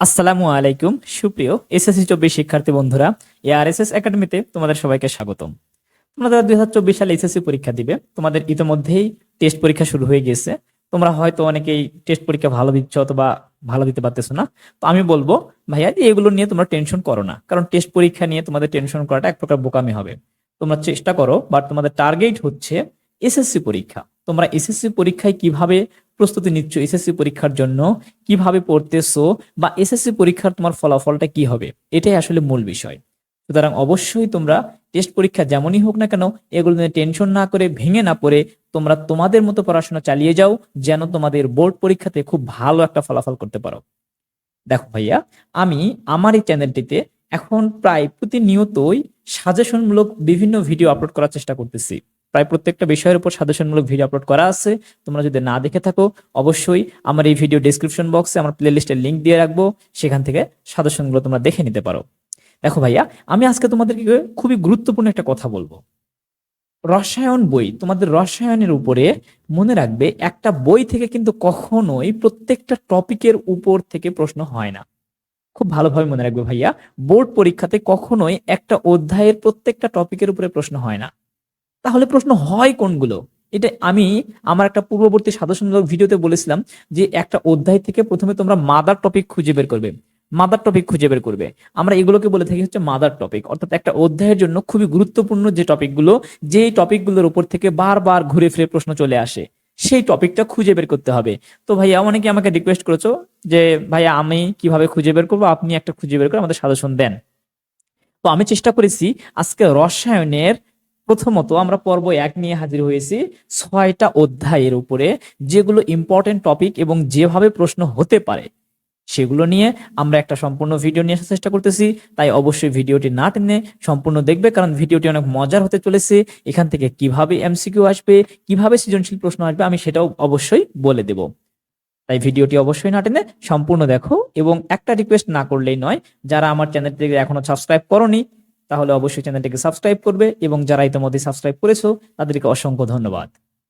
আসসালামু আলাইকুম। সুপ্রিয় এসএসসি চব্বিশ শিক্ষার্থী বন্ধুরা এআরএসএস একাডেমিতে তোমাদের সবাইকে স্বাগতম। তোমরা যারা দুই হাজার চব্বিশ সালে এসএসসি পরীক্ষা দিবে, তোমাদের ইতিমধ্যেই টেস্ট পরীক্ষা শুরু হয়ে গেছে। তোমরা হয়তো অনেকেই টেস্ট পরীক্ষা ভালো দিচ্ছ অথবা ভালো দিতে পারতেছো না। তো আমি বলব, ভাইয়া, যে এগুলো নিয়ে তোমরা টেনশন করো না। কারণ টেস্ট পরীক্ষা নিয়ে তোমাদের টেনশন করাটা এক প্রকার বোকামি হবে। তোমরা চেষ্টা করো, বাট তোমাদের টার্গেট হচ্ছে এসএসসি পরীক্ষা। তোমরা এসএসসি পরীক্ষায় কীভাবে প্রস্তুতি নিচ্ছ এসএসসি পরীক্ষার জন্য, কীভাবে পড়তেছো বা এসএসসি পরীক্ষার তোমার ফলাফলটা কি হবে? এটাই আসলে মূল বিষয়। সুতরাং অবশ্যই তোমরা টেস্ট পরীক্ষা যেমনই হোক না কেন, এগুলো নিয়ে টেনশন না করে, ভেঙে না পড়ে, তোমরা তোমাদের মতো পড়াশোনা চালিয়ে যাও, যেন তোমাদের বোর্ড পরীক্ষাতে খুব ভালো একটা ফলাফল করতে পারো। দেখো ভাইয়া, আমি আমার এই চ্যানেলটিতে এখন প্রায় প্রতিনিয়তই সাজেশনমূলক বিভিন্ন ভিডিও আপলোড করার চেষ্টা করতেছি। প্রায় প্রত্যেকটা বিষয়ের উপর সাজেশনমূলক ভিডিও আপলোড করা আছে। তোমরা যদি না দেখে থাকো, অবশ্যই আমার এই ভিডিও ডিসক্রিপশন বক্সে আমার প্লে লিস্টের লিঙ্ক দিয়ে রাখব। সেখান থেকে সাজেশনগুলো তোমরা দেখে নিতে পারো। দেখো ভাইয়া, আমি আজকে তোমাদেরকে খুবই গুরুত্বপূর্ণ একটা কথা বলব। রসায়ন বই, তোমাদের রসায়নের উপরে মনে রাখবে, একটা বই থেকে কিন্তু কখনোই প্রত্যেকটা টপিকের উপর থেকে প্রশ্ন হয় না। খুব ভালোভাবে মনে রাখবে ভাইয়া, বোর্ড পরীক্ষাতে কখনোই একটা অধ্যায়ের প্রত্যেকটা টপিকের উপরে প্রশ্ন হয় না। তাহলে প্রশ্ন হয় কোনগুলো? এটা আমি আমার একটা পূর্ববর্তী সাধারণমূলক ভিডিওতে বলেছিলাম যে একটা অধ্যায় থেকে প্রথমে তোমরা মাদার টপিক খুঁজে বের করবে। মাদার টপিক খুঁজে বের করবে। আমরা এগুলোকে বলে থাকি হচ্ছে মাদার টপিক অর্থাৎ একটা অধ্যায়ের জন্য খুবই গুরুত্বপূর্ণ যে টপিকগুলো যেই টপিকগুলোর উপর থেকে বারবার ঘুরে ফিরে প্রশ্ন চলে আসে, সেই টপিকটা খুঁজে বের করতে হবে। তো ভাইয়া, অনেকে আমাকে রিকোয়েস্ট করেছ যে, ভাইয়া, আমি কীভাবে খুঁজে বের করব? আপনি একটা খুঁজে বের করে আমাদের সাজেশন দেন। তো আমি চেষ্টা করেছি আজকে রসায়নের প্রথমত আমরা পর্ব এক নিয়ে হাজির হয়েছি ছয়টা অধ্যায়ের উপরে যেগুলো ইম্পর্টেন্ট টপিক এবং যেভাবে প্রশ্ন হতে পারে। সেগুলো নিয়ে আমরা একটা সম্পূর্ণ ভিডিও নিয়ে আসার চেষ্টা করতেছি, তাই অবশ্যই ভিডিওটি না টেনে সম্পূর্ণ দেখবে, কারণ ভিডিওটি অনেক মজার হতে চলেছে। এখান থেকে কীভাবে এমসিকিউ আসবে, কীভাবে সৃজনশীল প্রশ্ন আসবে, আমি সেটাও অবশ্যই বলে দেব। তাই ভিডিওটি অবশ্যই না টেনে সম্পূর্ণ দেখো এবং একটা রিকোয়েস্ট না করলেই নয়, যারা আমার চ্যানেলটিকে এখনও সাবস্ক্রাইব করনি তাহলে অবশ্যই চ্যানেলটিকে সাবস্ক্রাইব করবে এবং যারা ইতিমধ্যে সাবস্ক্রাইব করেছ, তাদেরকে অসংখ্য ধন্যবাদ।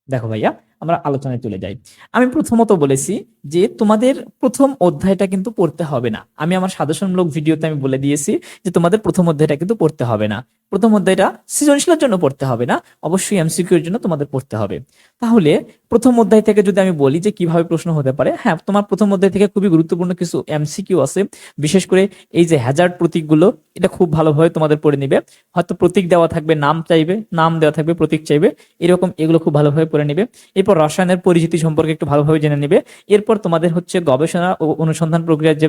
দেখো ভাইয়া আমরা আলোচনায় চলে যাই। আমি প্রথমত বলেছি যে তোমাদের প্রথম অধ্যায়টা কিন্তু পড়তে হবে না। আমি আমার সাজেশনমূলক ভিডিওতে আমি বলে দিয়েছি যে তোমাদের প্রথম অধ্যায়টা কিন্তু পড়তে হবে না। প্রথম অধ্যায়টা সৃজনশীলের জন্য পড়তে হবে না, অবশ্যই এমসিকিউ এর জন্য তোমাদের পড়তে হবে। তাহলে প্রথম অধ্যায় থেকে যদি আমি বলি যে কীভাবে প্রশ্ন হতে পারে হ্যাঁ তোমার প্রথম অধ্যায় থেকে খুবই গুরুত্বপূর্ণ কিছু এমসিকিউ আছে। বিশেষ করে এই যে হ্যাজার্ড প্রতীকগুলো, এটা খুব ভালোভাবে তোমাদের পড়ে নিবে। হয়তো প্রতীক দেওয়া থাকবে, নাম চাইবে, নাম দেওয়া থাকবে, প্রতীক চাইবে, এরকম এগুলো খুব ভালোভাবে পড়ে নিবে। এরপর রসায়নের পরিচিতি সম্পর্কে একটু ভালোভাবে জেনে নিবে। এরপর তোমাদের হচ্ছে গবেষণা ও অনুসন্ধান প্রক্রিয়ার যে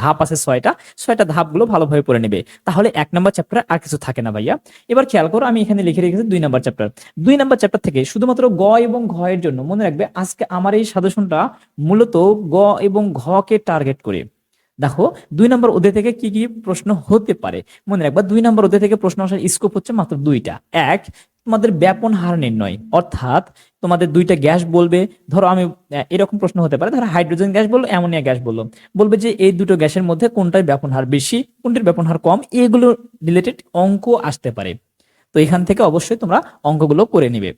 ধাপ আছে ছয়টা ছয়টা ধাপগুলো ভালোভাবে পড়ে নেবে। তাহলে এক নম্বর চ্যাপ্টার আর কিছু থাকে না ভাইয়া। এবার খেয়াল করো, আমি এখানে লিখে রেখেছি দুই নম্বর চ্যাপ্টার দুই নম্বর চ্যাপ্টার থেকে শুধুমাত্র গ এবং ঘ এর জন্য মনে রাখবে, আজকে আমার এই সাজেশনটা মূলত গ এবং ঘ কে টার্গেট করে। দেখো, দুই নম্বর ওদের থেকে কি কি প্রশ্ন হতে পারে? মনে রাখবা, দুই নম্বর ওদের থেকে প্রশ্ন আসার স্কোপ হচ্ছে মাত্র দুইটা। এক তোমাদের ব্যাপন হার নির্ণয়। অর্থাৎ তোমাদের দুইটা গ্যাস বলবে, ধরো আমি এরকম প্রশ্ন হতে পারে, ধরো হাইড্রোজেন গ্যাস বলল অ্যামোনিয়া গ্যাস বলল বলবে যে এই দুটো গ্যাসের মধ্যে কোনটার ব্যাপন হার বেশি, কোনটির ব্যাপন হার কম, এগুলো রিলেটেড অঙ্ক আসতে পারে। তো এখান থেকে অবশ্যই তোমরা অঙ্কগুলো করে নিবে।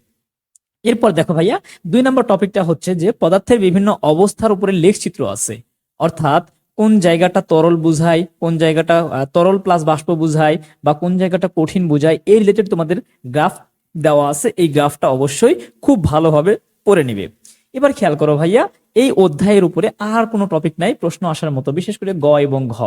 এরপর দেখো ভাইয়া, দুই নম্বর টপিকটা হচ্ছে যে পদার্থের বিভিন্ন অবস্থার উপরে লেখচিত্র আছে। অর্থাৎ কোন জায়গাটা তরল বুঝায়, কোন জায়গাটা তরল প্লাস বাষ্প বুঝায় বা কোন জায়গাটা কঠিন বুঝায়, এই রিলেটেড তোমাদের গ্রাফ দেওয়া আছে, এই গ্রাফটা অবশ্যই খুব ভালোভাবে পড়ে নিবে। এবার খেয়াল করো ভাইয়া, এই অধ্যায়ের উপরে আর কোনো টপিক নাই, প্রশ্ন আসার মতো, বিশেষ করে গ এবং ঘ।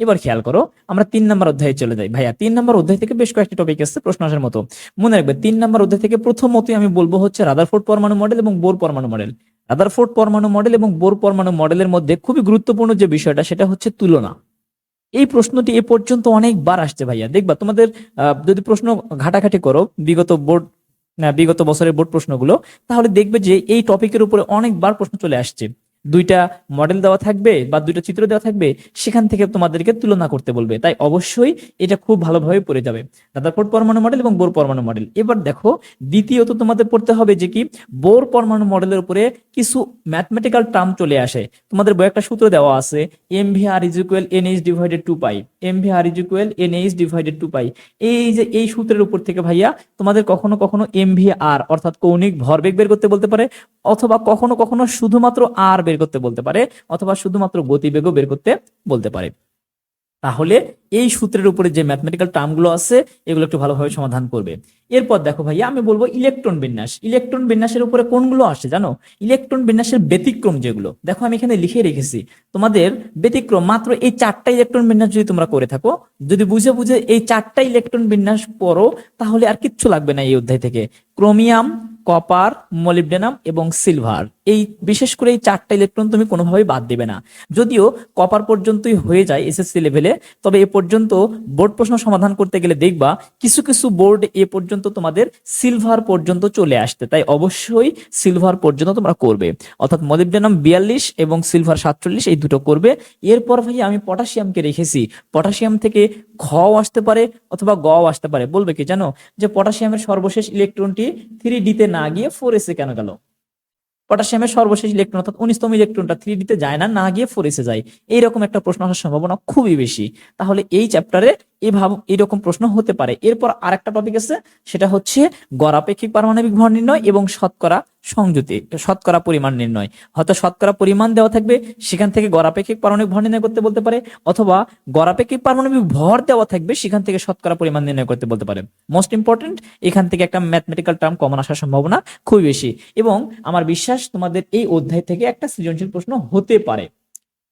এবার খেয়াল করো, আমরা তিন নম্বর অধ্যায়ে চলে যাই। ভাইয়া, তিন নম্বর অধ্যায় থেকে বেশ কয়েকটি টপিক আসছে প্রশ্ন আসার মতো। মনে রাখবে, তিন নম্বর অধ্যায় থেকে প্রথমতই আমি বলব হচ্ছে রাদারফোর্ড পরমাণু মডেল এবং বোর পরমাণু মডেল রাদারফোর্ড পরমাণু মডেল এবং বোর পরমাণু মডেলের মধ্যে খুবই গুরুত্বপূর্ণ যে বিষয়টা, সেটা হচ্ছে তুলনা। এই প্রশ্নটি এ পর্যন্ত অনেকবার আসছে ভাইয়া। দেখবা তোমাদের যদি প্রশ্ন ঘাটাঘাটি করো, বিগত বোর্ড বিগত বছরের বোর্ড প্রশ্নগুলো, তাহলে দেখবে যে এই টপিকের উপরে অনেকবার প্রশ্ন চলে আসছে। দুইটা মডেল দেওয়া থাকবে বা দুইটা চিত্র দেওয়া থাকবে, সেখান থেকে তোমাদেরকে তুলনা করতে বলবে। তাই অবশ্যই এটা খুব ভালোভাবে পড়ে যাবে। দাদারফোর্ড পরমাণু মডেল এবং বোর পরমাণু মডেল এবার দেখো, দ্বিতীয়ত তোমাদের পড়তে হবে যে কি, বোর পরমাণু মডেলের উপরে কিছু ম্যাথমেটিক্যাল টার্ম চলে আসে। তোমাদের বই একটা সূত্র দেওয়া আছে M V R is equal N H divided two pi M V R is equal N H divided two pi এই যে, এই সূত্রের উপর থেকে ভাইয়া তোমাদের কখনো কখনো এম ভি আর অর্থাৎ কৌণিক ভরবেগ বের করতে বলতে পারে, অথবা কখনো কখনো শুধুমাত্র আর বের বের করতে বলতে পারে, অথবা শুধুমাত্র গতিবেগও বের করতে বলতে পারে। তাহলে এই সূত্রের উপরে যে ম্যাথমেটিক্যাল টার্মগুলো আছে, এগুলো একটু ভালোভাবে সমাধান করবে। এরপর দেখো ভাইয়া, আমি বলব ইলেকট্রন বিন্যাস। ইলেকট্রন বিন্যাসের উপরে কোনগুলো আসে জানো? ইলেকট্রন বিন্যাসের ব্যতিক্রম যেগুলো। দেখো আমি এখানে লিখে রেখেছি, তোমাদের ব্যতিক্রম মাত্র এই চারটা ইলেকট্রন বিন্যাস যদি তোমরা করে থাকো, যদি বুঝে বুঝে এই চারটা ইলেকট্রন বিন্যাস পড়ো, তাহলে আর কিচ্ছু লাগবে না এই অধ্যায় থেকে। ক্রোমিয়াম, কপার, মলিবডেনাম এবং সিলভার। এই বিশেষ করে এই চারটা ইলেকট্রন তুমি কোনোভাবেই বাদ দেবে না। যদিও কপার পর্যন্তই হয়ে যায় এসএসসি লেভেলে তবে এ পর্যন্ত বোর্ড প্রশ্ন সমাধান করতে গেলে দেখবা কিছু কিছু বোর্ড এ পর্যন্ত তোমাদের সিলভার পর্যন্ত চলে আসতে। তাই অবশ্যই সিলভার পর্যন্ত তোমরা করবে। অর্থাৎ মলিবডেনাম বিয়াল্লিশ এবং সিলভার সাতচল্লিশ এই দুটো করবে। এরপর ভাই আমি পটাশিয়ামকে রেখেছি। পটাশিয়াম থেকে ঘও আসতে পারে অথবা গও আসতে পারে। বলবে কি জানো? যে পটাশিয়ামের সর্বশেষ ইলেকট্রনটি থ্রি ডিতে না গিয়ে ফোর এসে কেন গেল? পটাশিয়ামের সর্বশেষ ইলেকট্রন অর্থাৎ উনিশতম ইলেকট্রনটা থ্রি ডিতে যায় না না গিয়ে ফোর এসে যায়। এইরকম একটা প্রশ্ন আসার সম্ভাবনা খুবই বেশি। তাহলে এই চ্যাপ্টারে এভাবে এইরকম প্রশ্ন হতে পারে। এরপর আরেকটা টপিক আছে, সেটা হচ্ছে গড়াপেক্ষিক পারমাণবিক ভর নির্ণয় এবং শতকরা সংযুতি, শতকরা পরিমাণ নির্ণয়। হয়তো শতকরা পরিমাণ দেওয়া থাকবে, সেখান থেকে গড়াপেক্ষিক পারমাণবিক ভর নির্ণয় করতে বলতে পারে, অথবা গড়াপেক্ষিক পারমাণবিক ভর দেওয়া থাকবে, সেখান থেকে শতকরা পরিমাণ নির্ণয় করতে বলতে পারে। মোস্ট ইম্পর্টেন্ট এখান থেকে একটা ম্যাথমেটিক্যাল টার্ম কমন আসার সম্ভাবনা খুবই বেশি। এবং আমার বিশ্বাস, তোমাদের এই অধ্যায় থেকে একটা সৃজনশীল প্রশ্ন হতে পারে।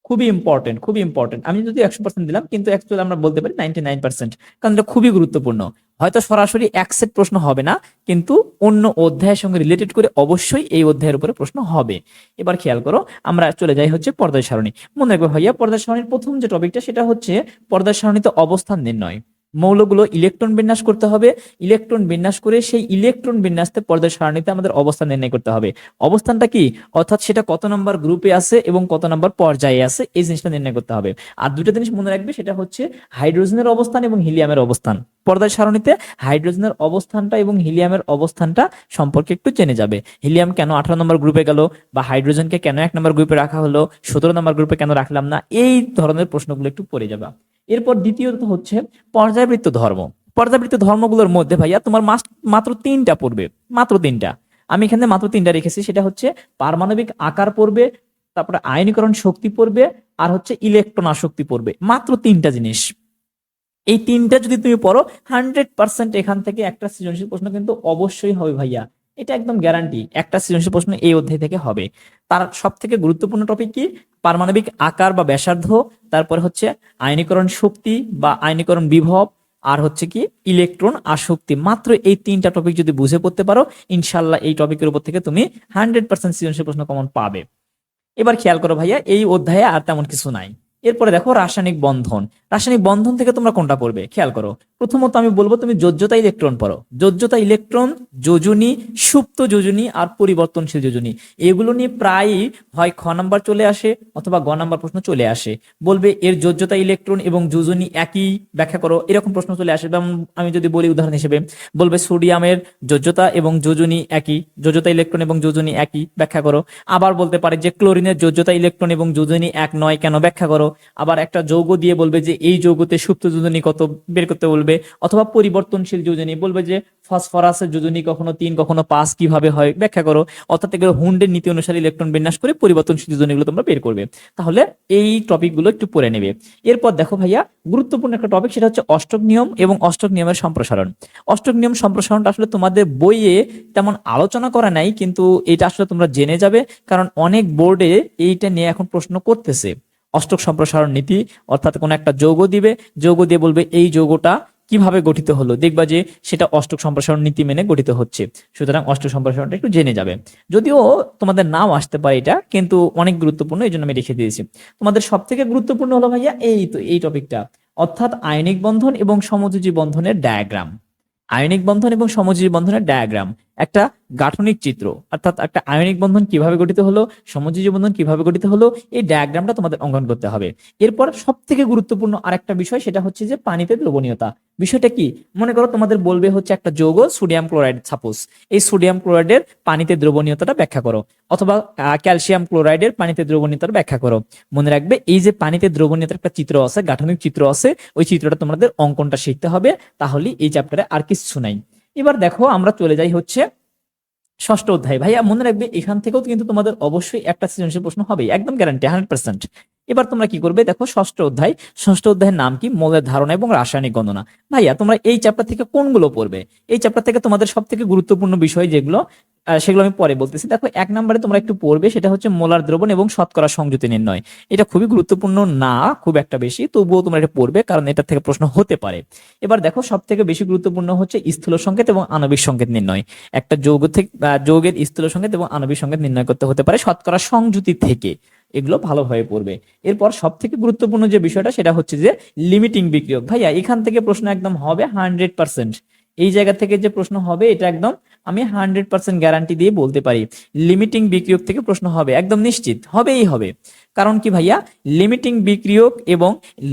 খুবই ইম্পর্টেন্ট খুবই ইম্পর্টেন্ট আমি যদি একশো পার্সেন্ট দিলাম, কিন্তু অ্যাকচুয়ালি আমরা বলতে পারি নাইনটি নাইন পার্সেন্ট কারণ এটা খুবই গুরুত্বপূর্ণ। হয়তো সরাসরি এক সেট প্রশ্ন হবে না, কিন্তু অন্য অধ্যায়ের সঙ্গে রিলেটেড করে অবশ্যই এই অধ্যায়ের উপরে প্রশ্ন হবে। এবার খেয়াল করো, আমরা চলে যাই হচ্ছে পর্দায় সারণী। মনে রাখবে ভাইয়া পর্দায় সারণীর প্রথম যে টপিকটা সেটা হচ্ছে পর্দায় সারণীতে অবস্থান নির্ণয়। মৌলগুলো ইলেকট্রন বিন্যাস করতে হবে। ইলেকট্রন বিন্যাস করে সেই ইলেকট্রন বিন্যাসতে পর্দায় সারণীতে আমাদের অবস্থান নির্ণয় করতে হবে। অবস্থানটা কি? অর্থাৎ সেটা কত নম্বর গ্রুপে আছে এবং কত নম্বর পর্যায়ে আছে, এই জিনিসটা নির্ণয় করতে হবে। আর দুটো জিনিস মনে রাখবে, সেটা হচ্ছে হাইড্রোজেনের অবস্থান এবং হিলিয়ামের অবস্থান। পর্দায় সারণীতে হাইড্রোজেনের অবস্থানটা এবং হিলিয়ামের অবস্থানটা সম্পর্কে একটু জেনে যাবে। হিলিয়াম কেন আঠারো নম্বর গ্রুপে গেল বা হাইড্রোজেনকে কেন এক নম্বর গ্রুপে রাখা হলো, সতেরো নম্বর গ্রুপে কেন রাখলাম না, এই ধরনের প্রশ্নগুলো একটু পড়ে যাবে। এরপর দ্বিতীয়ত হচ্ছে পর্যাবৃত্ত ধর্ম। পর্যাবৃত্ত ধর্মগুলোর মধ্যে ভাইয়া তোমার মাত্র তিনটা পড়বে। মাত্র তিনটা। আমি এখানে মাত্র তিনটা রেখেছি। সেটা হচ্ছে পারমাণবিক আকার পড়বে, তারপরে আয়নীকরণ শক্তি পড়বে, আর হচ্ছে ইলেকট্রন আসক্তি পড়বে। মাত্র তিনটা জিনিস। এই তিনটা যদি তুমি পড়ো, হান্ড্রেড পার্সেন্ট এখান থেকে একটা সৃজনশীল প্রশ্ন কিন্তু অবশ্যই হবে ভাইয়া। এটা একদম গ্যারান্টি একটা সৃজনশীল প্রশ্ন এই অধ্যায় থেকে হবে। তার সব থেকে গুরুত্বপূর্ণ টপিক কি? পারমাণবিক আকার বা ব্যাসার্ধ, তারপরে হচ্ছে আয়নীকরণ শক্তি বা আয়নীকরণ বিভব, আর হচ্ছে কি ইলেকট্রন আসক্তি মাত্র এই তিনটা টপিক যদি বুঝে পড়তে পারো ইনশাল্লাহ এই টপিকের উপর থেকে তুমি হান্ড্রেড পার্সেন্ট সৃজনশীল প্রশ্ন কমন পাবে। এবার খেয়াল করো ভাইয়া, এই অধ্যায়ে আর তেমন কিছু নাই। এরপরে দেখো রাসায়নিক বন্ধন। রাসায়নিক বন্ধন থেকে তোমরা কোনটা পড়বে? খেয়াল করো প্রথমত আমি বলব তুমি যোজ্যতা ইলেকট্রন পড়ো। যোজ্যতা ইলেকট্রন যোজনী, সুপ্ত যোজনী আর পরিবর্তনশীল যোজনী। এগুলো নিয়ে প্রায়ই হয় খ নাম্বার চলে আসে অথবা গ নাম্বার প্রশ্ন চলে আসে। বলবে এর যোজ্যতা ইলেকট্রন এবং যোজনী একই? ব্যাখ্যা করো। এরকম প্রশ্ন চলে আসে। যেমন আমি যদি বলি উদাহরণ হিসেবে, বলবে সোডিয়ামের যোজ্যতা এবং যোজনী একই। যোজ্যতা ইলেকট্রন এবং যোজনী একই। ব্যাখ্যা করো। আবার বলতে পারে যে ক্লোরিনের যোজ্যতা ইলেকট্রন এবং যোজনী এক নয় কেন? ব্যাখ্যা করো। আবার একটা যৌগ দিয়ে বলবে যে এই যৌগতে সুপ্ত যোজনী কত? বের করতে বলবে অথবা পরিবর্তনশীল যোজনী। বলবে যে ফসফরাসের যোজনী কখনো তিন, কখনো পাঁচ কীভাবে হয়? ব্যাখ্যা করো। অর্থাৎ এগুলো হুন্ডের নীতি অনুসারে ইলেকট্রন বিন্যাস করে পরিবর্তনশীল যোজনীগুলো তোমরা বের করবে। তাহলে এই টপিকগুলো একটু পড়ে নেবে। এরপর দেখো ভাইয়া, গুরুত্বপূর্ণ একটা টপিক সেটা হচ্ছে অষ্টক নিয়ম এবং অষ্টক নিয়মের সম্প্রসারণ। অষ্টক নিয়ম সম্প্রসারণটা আসলে তোমাদের বইয়ে তেমন আলোচনা করা নাই, কিন্তু এটা আসলে তোমরা জেনে যাবে, কারণ অনেক বোর্ডে এইটা নিয়ে এখন প্রশ্ন করতেছে। অষ্টক সম্প্রসারণ নীতি, অর্থাৎ কোন একটা যৌগ দিবে, যৌগ দিয়ে বলবে এই যৌগটা কীভাবে গঠিত হলো? দেখবা যে সেটা অষ্টক সম্প্রসারণ নীতি মেনে গঠিত হচ্ছে। সুতরাং অষ্টক সম্প্রসারণটা একটু জেনে যাবে। যদিও তোমাদের নাও আসতে পারে এটা, কিন্তু অনেক গুরুত্বপূর্ণ, এই জন্য আমি রেখে দিয়েছি। তোমাদের সব থেকে গুরুত্বপূর্ণ হলো ভাইয়া এই তো, এই টপিকটা। অর্থাৎ আয়নিক বন্ধন এবং সমযোজী বন্ধনের ডায়াগ্রাম আয়নিক বন্ধন এবং সমযোজী বন্ধনের ডায়াগ্রাম একটা গাঠনিক চিত্র, অর্থাৎ একটা আয়নিক বন্ধন কীভাবে গঠিত হলো, সমযোজী বন্ধন কীভাবে গঠিত হলো, এই ডায়াগ্রামটা তোমাদের অঙ্কন করতে হবে। এরপর সব থেকে গুরুত্বপূর্ণ আরেকটা বিষয়, সেটা হচ্ছে যে পানিতে দ্রবণীয়তা বিষয়টা কি? মনে করো তোমাদের বলবে হচ্ছে একটা যৌগ সোডিয়াম ক্লোরাইড সাপোজ এই সোডিয়াম ক্লোরাইডের পানিতে দ্রবণীয়তাটা ব্যাখ্যা করো, অথবা ক্যালসিয়াম ক্লোরাইডের পানিতে দ্রবণীয়তার ব্যাখ্যা করো। মনে রাখবে, এই যে পানিতে দ্রবণীয়তার একটা চিত্র আছে, গাঠনিক চিত্র আছে, ওই চিত্রটা তোমাদের অঙ্কনটা শিখতে হবে, তাহলে এই চ্যাপ্টারে আর কিছু নাই। এবার দেখো আমরা চলে যাই হচ্ছে ষষ্ঠ অধ্যায়। ভাইয়া মনে রাখবে এখান থেকেও কিন্তু তোমাদের অবশ্যই একটা সৃজনশীল প্রশ্ন হবে একদম গ্যারান্টি হান্ড্রেড পার্সেন্ট এবার তোমরা কি করবে? দেখো, ষষ্ঠ অধ্যায়। ষষ্ঠ অধ্যায়ের নাম কি? মৌলের ধারণা এবং রাসায়নিক গণনা। ভাইয়া, তোমরা এই চ্যাপ্টার থেকে কোনগুলো পড়বে? এই চ্যাপ্টার থেকে তোমাদের সব থেকে গুরুত্বপূর্ণ বিষয় যেগুলো সেগুলো আমি পরে বলতেছি। দেখো, এক নম্বরে তোমরা একটু পড়বে, সেটা হচ্ছে মোলার দ্রবণ এবং শতকরা সংযুতি নির্ণয়। এটা খুবই গুরুত্বপূর্ণ না, খুব একটা বেশি, তবুও তোমরা এটা পড়বে, কারণ এটা থেকে প্রশ্ন হতে পারে। এবার দেখো সব থেকে বেশি গুরুত্বপূর্ণ হচ্ছে স্থূল সংকেত এবং আণবিক সংকেত নির্ণয়। একটা যৌগ থেকে যৌগের স্থূল সংকেত এবং আণবিক সংকেত নির্ণয় করতে হতে পারে শতকরা সংযুতি থেকে। এগুলো ভালোভাবে পড়বে। এরপর সব থেকে গুরুত্বপূর্ণ যে বিষয়টা সেটা হচ্ছে যে লিমিটিং বিক্রিয়ক। ভাইয়া, এখান থেকে প্রশ্ন একদম হবে হান্ড্রেড পার্সেন্ট এই জায়গা থেকে যে প্রশ্ন হবে, এটা একদম আমি হান্ড্রেড পার্সেন্ট গ্যারান্টি দিয়ে বলতে পারি। লিমিটিং বিক্রিয়ক থেকে প্রশ্ন হবে, একদম নিশ্চিত। হবেই হবে। কারণ কি ভাইয়া? লিমিটিং বিক্রিয়ক এবং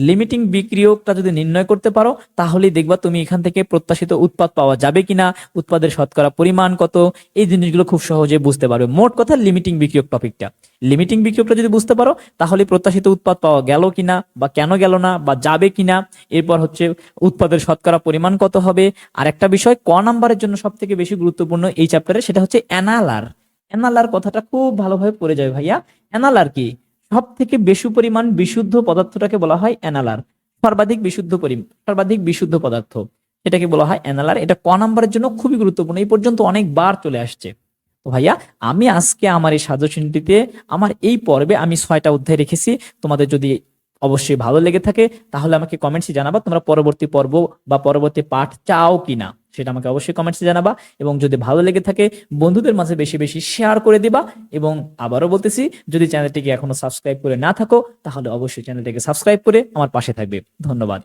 লিমিটিং বিক্রিয়কটা যদি নির্ণয় করতে পারো তাহলে দেখবা তুমি এখান থেকে প্রত্যাশিত উৎপাদ পাওয়া যাবে কিনা, উৎপাদের শতকরা পরিমাণ কত, এই জিনিসগুলো খুব সহজে বুঝতে পারবে। মোট কথা লিমিটিং বিক্রিয়ক টপিকটা। লিমিটিং বিক্রিয়কটা যদি বুঝতে পারো, তাহলে প্রত্যাশিত উৎপাদ পাওয়া গেল কিনা, বা কেন গেল না, বা যাবে কিনা, এরপর হচ্ছে উৎপাদের শতকরা পরিমাণ কত হবে আর একটা বিষয়, ক নাম্বারের জন্য সব থেকে বেশি গুরুত্বপূর্ণ এই চ্যাপ্টারে সেটা হচ্ছে অ্যানালার অ্যানালার কথাটা খুব ভালোভাবে পড়ে যাবে ভাইয়া। অ্যানালার কি? সব থেকে বেশি পরিমাণ বিশুদ্ধ পদার্থটাকে বলা হয় অ্যানালার সর্বাধিক বিশুদ্ধ সর্বাধিক বিশুদ্ধ পদার্থ এটাকে বলা হয় অ্যানালার এটা ক নাম্বারের জন্য খুবই গুরুত্বপূর্ণ। এই পর্যন্ত অনেকবার চলে আসছে। তো ভাইয়া, আমি আজকে আমার এই সাজেশনটিতে, আমার এই পর্বে আমি ছয়টা অধ্যায় রেখেছি। তোমাদের যদি অবশ্যই ভালো লেগে থাকে, তাহলে আমাকে কমেন্টসে জানাবা তোমরা পরবর্তী পর্ব বা পরবর্তী পাঠ চাও কিনা। সেটা আমাকে অবশ্যই কমেন্টসে জানাবা এবং যদি ভালো লেগে থাকে, বন্ধুদের মাঝে বেশি বেশি শেয়ার করে দিবা এবং আবারও বলতেছি, যদি চ্যানেলটিকে এখনও সাবস্ক্রাইব করে না থাকো, তাহলে অবশ্যই চ্যানেলটিকে সাবস্ক্রাইব করে আমার পাশে থাকবে। ধন্যবাদ।